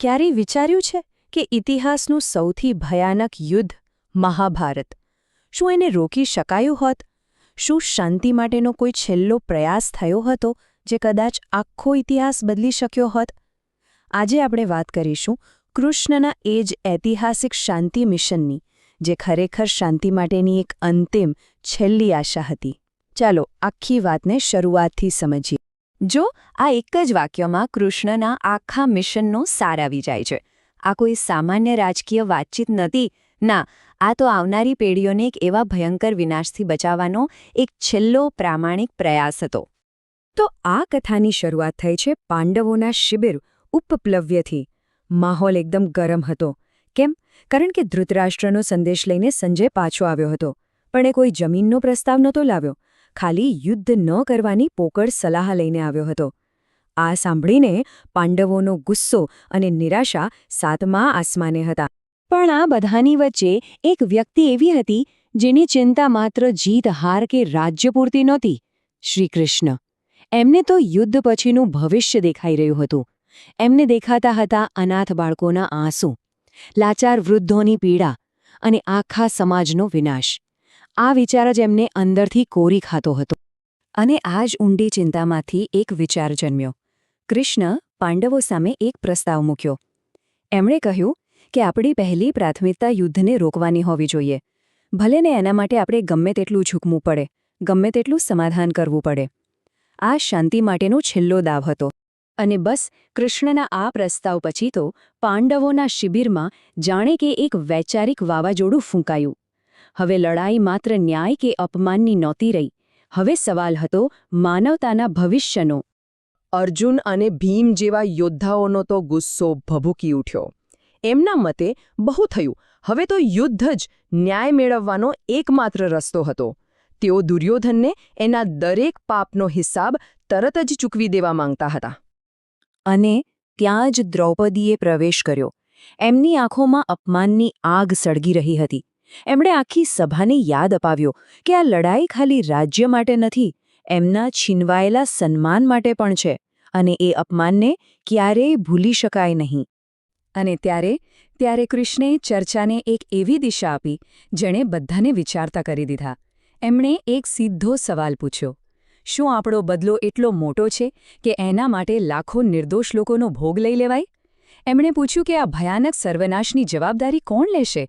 ક્યારેય વિચાર્યું છે કે ઇતિહાસનું સૌથી ભયાનક યુદ્ધ મહાભારત? શું એને રોકી શકાયું હોત? શું શાંતિ માટેનો કોઈ છેલ્લો પ્રયાસ થયો હતો જે કદાચ આખો ઇતિહાસ બદલી શક્યો હોત? આજે આપણે વાત કરીશું કૃષ્ણના એ જ ઐતિહાસિક શાંતિ મિશનની, જે ખરેખર શાંતિ માટેની એક અંતિમ છેલ્લી આશા હતી. ચાલો આખી વાતને શરૂઆતથી સમજીએ. જો આ એક જ વાક્યમાં કૃષ્ણના આખા મિશનનો સાર આવી જાય છે. આ કોઈ સામાન્ય રાજકીય વાતચીત નથી. ના, આ તો આવનારી પેઢીઓને એક એવા ભયંકર વિનાશથી બચાવવાનો એક છેલ્લો પ્રામાણિક પ્રયાસ હતો. તો આ કથાની શરૂઆત થઈ છે પાંડવોના શિબિર ઉપપ્લવ્યથી. માહોલ એકદમ ગરમ હતો. કેમ? કારણ કે ધૃતરાષ્ટ્રનો સંદેશ લઈને સંજય પાછો આવ્યો હતો. પણ એ કોઈ જમીનનો પ્રસ્તાવ નહોતો લાવ્યો. ખાલી યુદ્ધ ન કરવાની પોકળ સલાહ લઈને આવ્યો હતો. આ સાંભળીને પાંડવોનો ગુસ્સો અને નિરાશા સાતમા આસમાને હતા. પણ આ બધાની વચ્ચે એક વ્યક્તિ એવી હતી, જેની ચિંતા માત્ર જીત, હાર કે રાજ્ય પૂરતી નહોતી. શ્રીકૃષ્ણ. એમને તો યુદ્ધ પછીનું ભવિષ્ય દેખાઈ રહ્યું હતું. એમને દેખાતા હતા અનાથ બાળકોના આંસુ, લાચાર વૃદ્ધોની પીડા અને આખા સમાજનો વિનાશ. આ વિચાર જ એમને અંદરથી કોરી ખાતો હતો. અને આ જ ઊંડી ચિંતામાંથી એક વિચાર જન્મ્યો. કૃષ્ણ પાંડવો સામે એક પ્રસ્તાવ મૂક્યો. એમણે કહ્યું કે આપણી પહેલી પ્રાથમિકતા યુદ્ધને રોકવાની હોવી જોઈએ. ભલે ને એના માટે આપણે ગમે તેટલું ઝૂકવું પડે, ગમે તેટલું સમાધાન કરવું પડે. આ શાંતિ માટેનો છેલ્લો દાવ હતો. અને બસ કૃષ્ણના આ પ્રસ્તાવ પછી તો પાંડવોના શિબિરમાં જાણે કે એક વૈચારિક વાવાઝોડું ફૂંકાયું. હવે લડાઈ માત્ર ન્યાય કે અપમાનની નહોતી રહી. હવે સવાલ હતો માનવતાના ભવિષ્યનો. અર્જુન અને ભીમ જેવા યોદ્ધાઓનો તો ગુસ્સો ભભૂકી ઉઠ્યો. એમના મતે બહુ થયું. હવે તો યુદ્ધ જ ન્યાય મેળવવાનો એકમાત્ર રસ્તો હતો. તેઓ દુર્યોધનને એના દરેક પાપનો હિસાબ તરત જ ચૂકવી દેવા માંગતા હતા. અને ત્યાં જ દ્રૌપદીએ પ્રવેશ કર્યો. એમની આંખોમાં અપમાનની આગ સળગી રહી હતી. એમણે આખી સભાને યાદ અપાવ્યો કે આ લડાઈ ખાલી રાજ્ય માટે નથી, એમના છીનવાયેલા સન્માન માટે પણ છે અને એ અપમાનને ક્યારેય ભૂલી શકાય નહીં. અને ત્યારે ત્યારે કૃષ્ણે ચર્ચાને એક એવી દિશા આપી, જેણે બધાને વિચારતા કરી દીધા. એમણે એક સીધો સવાલ પૂછ્યો. શું આપણો બદલો એટલો મોટો છે કે એના માટે લાખો નિર્દોષ લોકોનો ભોગ લઈ લેવાય? એમણે પૂછ્યું કે આ ભયાનક સર્વનાશની જવાબદારી કોણ લેશે?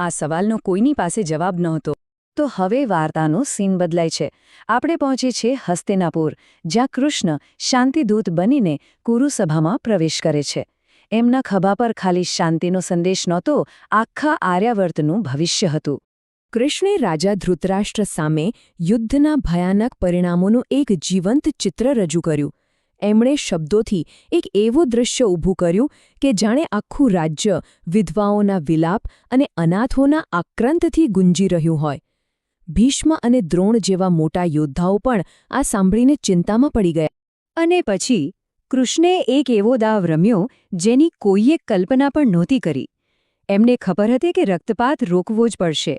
આ સવાલનો કોઈની પાસે જવાબ નહોતો. તો હવે વાર્તાનો સીન બદલાય છે. આપણે પહોંચે છે હસ્તિનાપુર, જ્યાં કૃષ્ણ શાંતિદૂત બનીને કુરુસભામાં પ્રવેશ કરે છે. એમના ખભા પર ખાલી શાંતિનો સંદેશ નહોતો, આખા આર્યાવર્તનું ભવિષ્ય હતું. કૃષ્ણે રાજા ધૃતરાષ્ટ્ર સામે યુદ્ધના ભયાનક પરિણામોનું એક જીવંત ચિત્ર રજૂ કર્યું. એમણે શબ્દોથી એક એવું દૃશ્ય ઊભું કર્યું કે જાણે આખું રાજ્ય વિધવાઓના વિલાપ અને અનાથોના આક્રંતથી ગુંજી રહ્યું હોય. ભીષ્મ અને દ્રોણ જેવા મોટા યોદ્ધાઓ પણ આ સાંભળીને ચિંતામાં પડી ગયા. અને પછી કૃષ્ણે એક એવો દાવ રમ્યો જેની કોઈએ કલ્પના પણ નહોતી કરી. એમને ખબર હતી કે રક્તપાત રોકવો જ પડશે.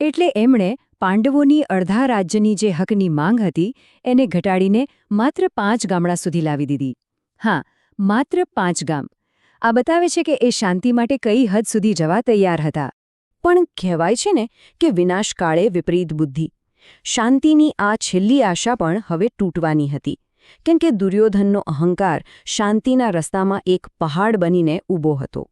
એટલે એમણે પાંડવોની અડધા રાજ્યની જે હકની માંગ હતી, એને ઘટાડીને માત્ર પાંચ ગામડા સુધી લાવી દીધી. હા, માત્ર પાંચ ગામ. આ બતાવે છે કે એ શાંતિ માટે કઈ હદ સુધી જવા તૈયાર હતા. પણ કહેવાય છે ને કે વિનાશકાળે વિપરીત બુદ્ધિ. શાંતિની આ છેલ્લી આશા પણ હવે તૂટવાની હતી. કેમ કે દુર્યોધનનો અહંકાર શાંતિના રસ્તામાં એક પહાડ બનીને ઊભો હતો.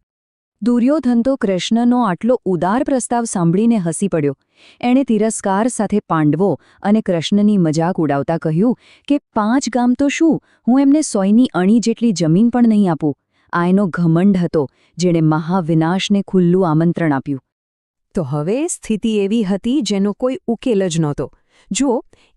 દુર્યોધન તો કૃષ્ણનો આટલો ઉદાર પ્રસ્તાવ સાંભળીને હસી પડ્યો. એણે તિરસ્કાર સાથે પાંડવો અને કૃષ્ણની મજાક ઉડાવતા કહ્યું કે, પાંચ ગામ તો શું? હું એમને સોયની અણી જેટલી જમીન પણ નહીં આપું. આ એનો ઘમંડ હતો, જેણે મહાવિનાશને ખુલ્લું આમંત્રણ આપ્યું. તો હવે સ્થિતિ એવી હતી જેનો કોઈ ઉકેલ જ નહોતો. જો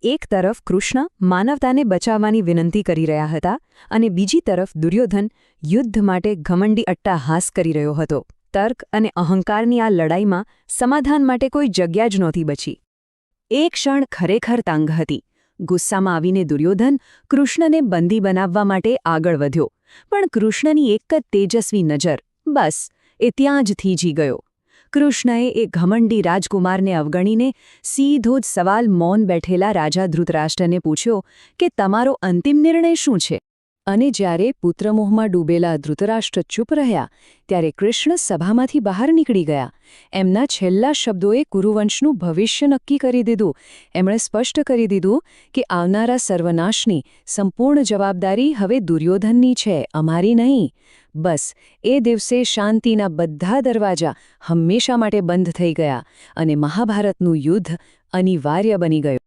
એક તરફ કૃષ્ણ માનવતાને બચાવવાની વિનંતી કરી રહ્યા હતા અને બીજી તરફ દુર્યોધન યુદ્ધ માટે ઘમંડી અટ્ટાહાસ કરી રહ્યો હતો, તર્ક અને અહંકારની આ લડાઈમાં સમાધાન માટે કોઈ જગ્યા જ નહોતી બચી. એ ક્ષણ ખરેખર તાંગ હતી. ગુસ્સામાં આવીને દુર્યોધન કૃષ્ણને બંદી બનાવવા માટે આગળ વધ્યો, પણ કૃષ્ણની એક જ તેજસ્વી નજર બસ એ ત્યાં જ થીજી ગયો. કૃષ્ણએ એ ઘમંડી રાજકુમારને અવગણીને સીધો જ સવાલ મૌન બેઠેલા રાજા ધૃતરાષ્ટ્રને પૂછ્યો કે તમારો અંતિમ નિર્ણય શું છે? અને જ્યારે પુત્રમોહમાં ડૂબેલા ધૃતરાષ્ટ્ર ચૂપ રહ્યા, ત્યારે કૃષ્ણ સભામાંથી બહાર નીકળી ગયા. એમના છેલ્લા શબ્દોએ કુરુવંશનું ભવિષ્ય નક્કી કરી દીધું. એમણે સ્પષ્ટ કરી દીધું કે આવનારા સર્વનાશની સંપૂર્ણ જવાબદારી હવે દુર્યોધનની છે, અમારી નહીં. બસ, એ દિવસે શાંતિના બધા દરવાજા હંમેશા માટે બંધ થઈ ગયા અને મહાભારતનું યુદ્ધ અનિવાર્ય બની ગયું.